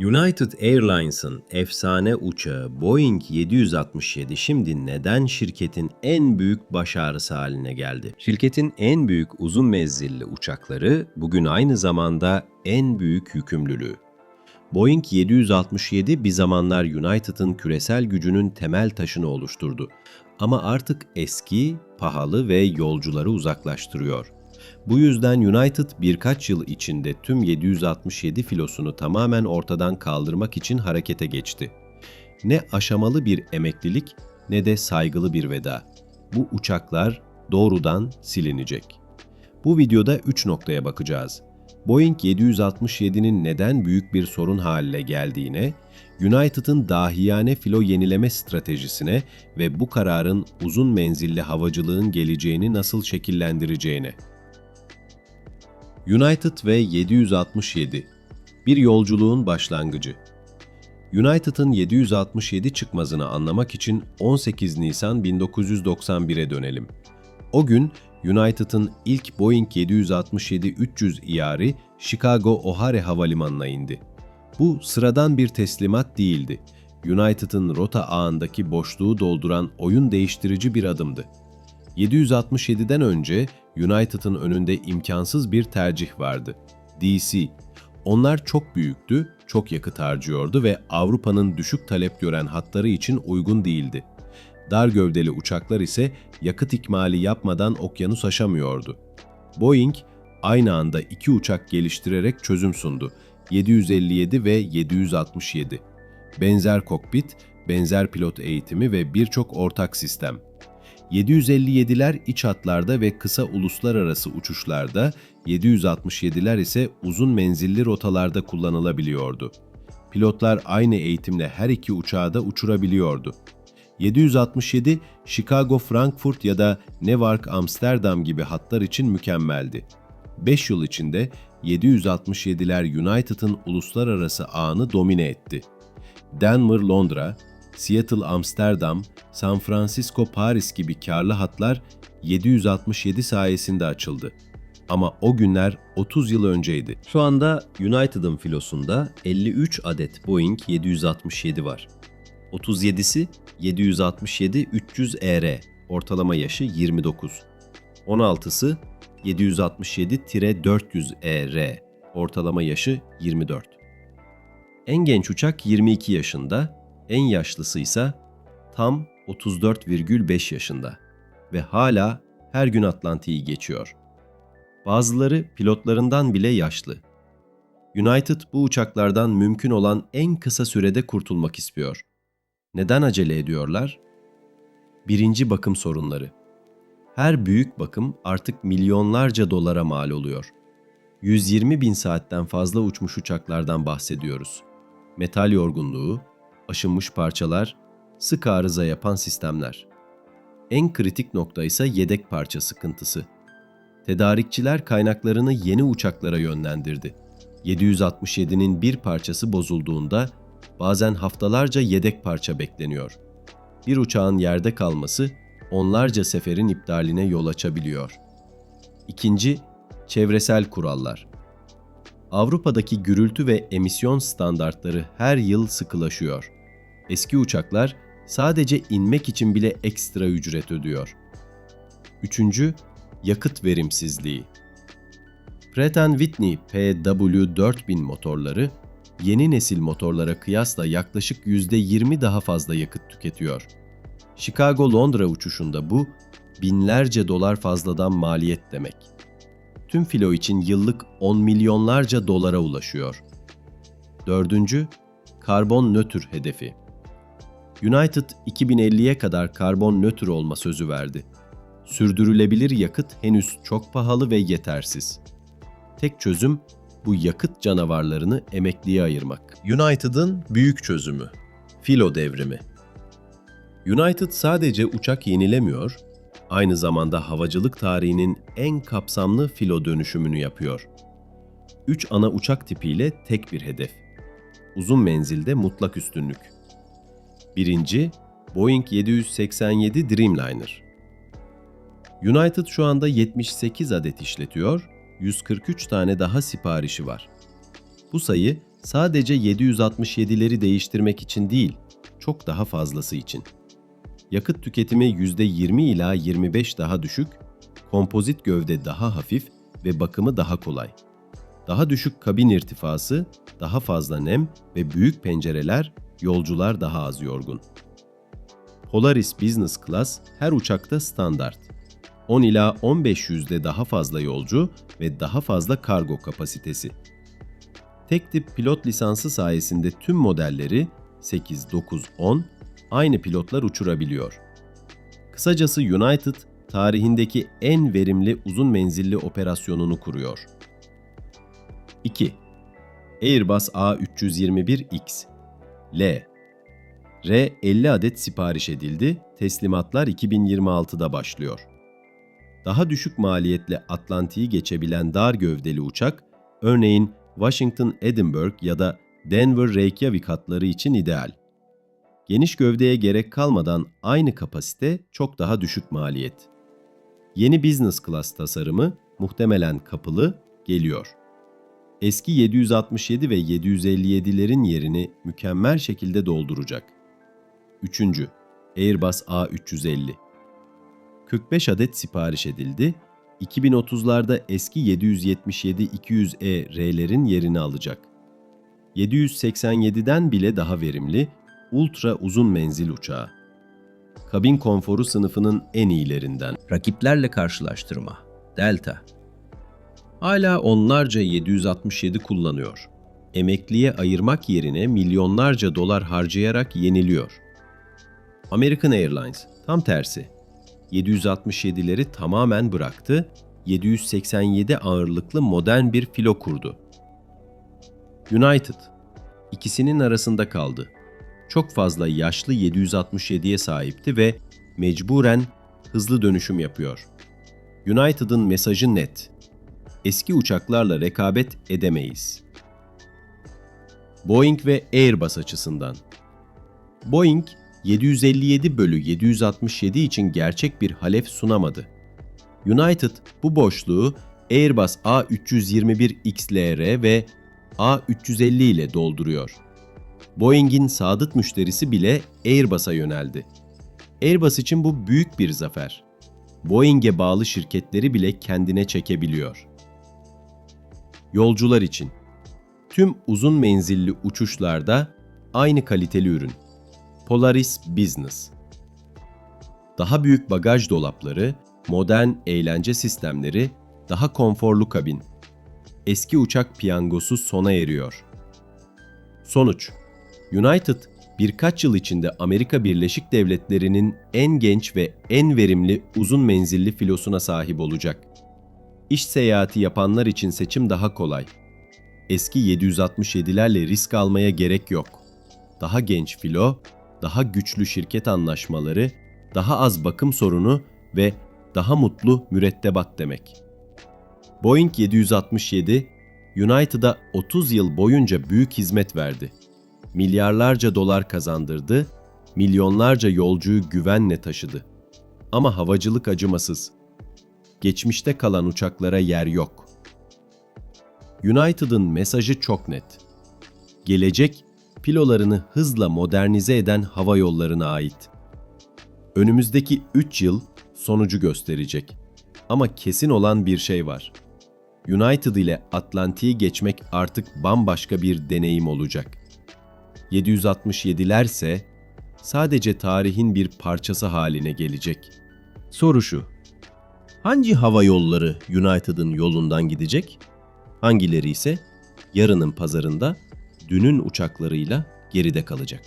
United Airlines'ın efsane uçağı Boeing 767 şimdi neden şirketin en büyük başarısı haline geldi? Şirketin en büyük uzun menzilli uçakları bugün aynı zamanda en büyük yükümlülüğü. Boeing 767 bir zamanlar United'ın küresel gücünün temel taşını oluşturdu. Ama artık eski, pahalı ve yolcuları uzaklaştırıyor. Bu yüzden United birkaç yıl içinde tüm 767 filosunu tamamen ortadan kaldırmak için harekete geçti. Ne aşamalı bir emeklilik ne de saygılı bir veda. Bu uçaklar doğrudan silinecek. Bu videoda 3 noktaya bakacağız. Boeing 767'nin neden büyük bir sorun haline geldiğine, United'ın dahiyane filo yenileme stratejisine ve bu kararın uzun menzilli havacılığın geleceğini nasıl şekillendireceğine. United ve 767 Bir yolculuğun başlangıcı United'ın 767 çıkmazını anlamak için 18 Nisan 1991'e dönelim. O gün United'ın ilk Boeing 767-300 iyari Chicago O'Hare Havalimanı'na indi. Bu sıradan bir teslimat değildi. United'ın rota ağındaki boşluğu dolduran oyun değiştirici bir adımdı. 767'den önce United'ın önünde imkansız bir tercih vardı. DC. Onlar çok büyüktü, çok yakıt harcıyordu ve Avrupa'nın düşük talep gören hatları için uygun değildi. Dar gövdeli uçaklar ise yakıt ikmali yapmadan okyanus aşamıyordu. Boeing aynı anda iki uçak geliştirerek çözüm sundu. 757 ve 767. Benzer kokpit, benzer pilot eğitimi ve birçok ortak sistem. 757'ler iç hatlarda ve kısa uluslararası uçuşlarda, 767'ler ise uzun menzilli rotalarda kullanılabiliyordu. Pilotlar aynı eğitimle her iki uçağı da uçurabiliyordu. 767 Chicago Frankfurt ya da Newark Amsterdam gibi hatlar için mükemmeldi. 5 yıl içinde 767'ler United'ın uluslararası ağını domine etti. Denver Londra, Seattle Amsterdam, San Francisco Paris gibi karlı hatlar 767 sayesinde açıldı. Ama o günler 30 yıl önceydi. Şu anda United'ın filosunda 53 adet Boeing 767 var. 37'si 767-300 ER, ortalama yaşı 29. 16'sı 767-400 ER, ortalama yaşı 24. En genç uçak 22 yaşında, en yaşlısı ise tam 34,5 yaşında ve hala her gün Atlantik'i geçiyor. Bazıları pilotlarından bile yaşlı. United bu uçaklardan mümkün olan en kısa sürede kurtulmak istiyor. Neden acele ediyorlar? Birinci bakım sorunları. Her büyük bakım artık milyonlarca dolara mal oluyor. 120 bin saatten fazla uçmuş uçaklardan bahsediyoruz. Metal yorgunluğu, aşınmış parçalar, sık arıza yapan sistemler. En kritik nokta ise yedek parça sıkıntısı. Tedarikçiler kaynaklarını yeni uçaklara yönlendirdi. 767'nin bir parçası bozulduğunda bazen haftalarca yedek parça bekleniyor. Bir uçağın yerde kalması onlarca seferin iptaline yol açabiliyor. İkinci, çevresel kurallar. Avrupa'daki gürültü ve emisyon standartları her yıl sıkılaşıyor. Eski uçaklar sadece inmek için bile ekstra ücret ödüyor. Üçüncü, yakıt verimsizliği. Pratt Whitney PW4000 motorları yeni nesil motorlara kıyasla yaklaşık %20 daha fazla yakıt tüketiyor. Chicago-Londra uçuşunda bu binlerce dolar fazladan maliyet demek. Tüm filo için yıllık 10 milyonlarca dolara ulaşıyor. Dördüncü, karbon nötr hedefi. United 2050'ye kadar karbon nötr olma sözü verdi. Sürdürülebilir yakıt henüz çok pahalı ve yetersiz. Tek çözüm bu yakıt canavarlarını emekliye ayırmak. United'ın büyük çözümü. Filo devrimi. United sadece uçak yenilemiyor, aynı zamanda havacılık tarihinin en kapsamlı filo dönüşümünü yapıyor. Üç ana uçak tipiyle tek bir hedef. Uzun menzilde mutlak üstünlük. Birinci, Boeing 787 Dreamliner. United şu anda 78 adet işletiyor 143 tane daha siparişi var. Bu sayı Sadece 767'leri değiştirmek için değil, çok daha fazlası için. Yakıt tüketimi %20 ila 25 daha düşük, kompozit gövde daha hafif ve bakımı daha kolay. Daha düşük kabin irtifası, daha fazla nem ve büyük pencereler yolcular daha az yorgun. Polaris Business Class her uçakta standart. 10 ila 15 yüzde daha fazla yolcu ve daha fazla kargo kapasitesi. Tek tip pilot lisansı sayesinde tüm modelleri 8, 9, 10 aynı pilotlar uçurabiliyor. Kısacası United tarihindeki en verimli uzun menzilli operasyonunu kuruyor. 2. Airbus A321X L R 50 adet sipariş edildi, teslimatlar 2026'da başlıyor. Daha düşük maliyetle Atlantik'i geçebilen dar gövdeli uçak, örneğin Washington Edinburgh ya da Denver Reykjavik hatları için ideal. Geniş gövdeye gerek kalmadan aynı kapasite çok daha düşük maliyet. Yeni business class tasarımı muhtemelen kapılı geliyor. Eski 767 ve 757'lerin yerini mükemmel şekilde dolduracak. 3. Airbus A350 45 adet sipariş edildi. 2030'larda eski 777-200E R'lerin yerini alacak. 787'den bile daha verimli, ultra uzun menzil uçağı. Kabin konforu sınıfının en iyilerinden. Rakiplerle karşılaştırma. Delta. Hala onlarca 767 kullanıyor. Emekliye ayırmak yerine milyonlarca dolar harcayarak yeniliyor. American Airlines tam tersi. 767'leri tamamen bıraktı, 787 ağırlıklı modern bir filo kurdu. United ikisinin arasında kaldı. Çok fazla yaşlı 767'ye sahipti ve mecburen hızlı dönüşüm yapıyor. United'ın mesajı net. Eski uçaklarla rekabet edemeyiz. Boeing ve Airbus açısından. Boeing 757 bölü 767 için gerçek bir halef sunamadı. United bu boşluğu Airbus A321XLR ve A350 ile dolduruyor. Boeing'in sadık müşterisi bile Airbus'a yöneldi. Airbus için bu büyük bir zafer. Boeing'e bağlı şirketleri bile kendine çekebiliyor. Yolcular için tüm uzun menzilli uçuşlarda aynı kaliteli ürün. Polaris Business. Daha büyük bagaj dolapları, modern eğlence sistemleri, daha konforlu kabin. Eski uçak piyangosu sona eriyor. Sonuç United birkaç yıl içinde Amerika Birleşik Devletleri'nin en genç ve en verimli uzun menzilli filosuna sahip olacak. İş seyahati yapanlar için seçim daha kolay. Eski 767'lerle risk almaya gerek yok. Daha genç filo, daha güçlü şirket anlaşmaları, daha az bakım sorunu ve daha mutlu mürettebat demek. Boeing 767, United'a 30 yıl boyunca büyük hizmet verdi. Milyarlarca dolar kazandırdı, milyonlarca yolcuyu güvenle taşıdı. Ama havacılık acımasız. Geçmişte kalan uçaklara yer yok. United'ın mesajı çok net. Gelecek filolarını hızla modernize eden hava yollarına ait. Önümüzdeki 3 yıl sonucu gösterecek. Ama kesin olan bir şey var. United ile Atlantik'i geçmek artık bambaşka bir deneyim olacak. 767'ler ise sadece tarihin bir parçası haline gelecek. Soru şu. Hangi hava yolları United'ın yolundan gidecek? Hangileri ise yarının pazarında dünün uçaklarıyla geride kalacak?